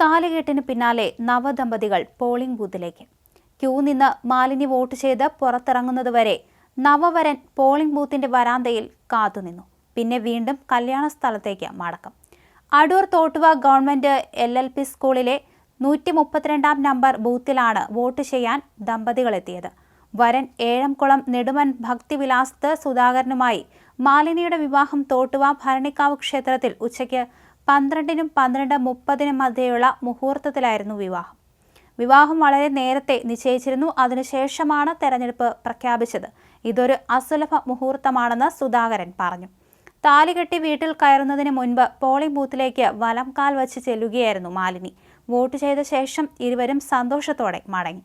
താലികെട്ടിന് പിന്നാലെ നവദമ്പതികൾ പോളിംഗ് ബൂത്തിലേക്ക്. ക്യൂ നിന്ന് മാലിനി വോട്ട് ചെയ്ത് പുറത്തിറങ്ങുന്നതുവരെ നവവരൻ പോളിംഗ് ബൂത്തിന്റെ വരാന്തയിൽ കാത്തുനിന്നു. പിന്നെ വീണ്ടും കല്യാണ സ്ഥലത്തേക്ക് മടക്കം. Adoor Thottuva government L L P സ്കൂളിലെ നൂറ്റി മുപ്പത്തിരണ്ടാം നമ്പർ ബൂത്തിലാണ് വോട്ട് ചെയ്യാൻ ദമ്പതികളെത്തിയത്. വരൻ ഏഴംകുളം നെടുമൻ ഭക്തിവിലാസത്ത് സുധാകരനുമായി മാലിനിയുടെ വിവാഹം തോട്ടുവ ഭരണിക്കാവ് ക്ഷേത്രത്തിൽ ഉച്ചയ്ക്ക് പന്ത്രണ്ടിനും പന്ത്രണ്ട് മുപ്പതിനും മധ്യയുള്ള മുഹൂർത്തത്തിലായിരുന്നു വിവാഹം. വിവാഹം വളരെ നേരത്തെ നിശ്ചയിച്ചിരുന്നു. അതിനുശേഷമാണ് തെരഞ്ഞെടുപ്പ് പ്രഖ്യാപിച്ചത്. ഇതൊരു അസുലഭ മുഹൂർത്തമാണെന്ന് സുധാകരൻ പറഞ്ഞു. താലികെട്ടി വീട്ടിൽ കയറുന്നതിന് മുൻപ് പോളിംഗ് ബൂത്തിലേക്ക് വലം കാൽ വച്ച് ചെല്ലുകയായിരുന്നു മാലിനി. വോട്ട് ചെയ്ത ശേഷം ഇരുവരും സന്തോഷത്തോടെ മടങ്ങി.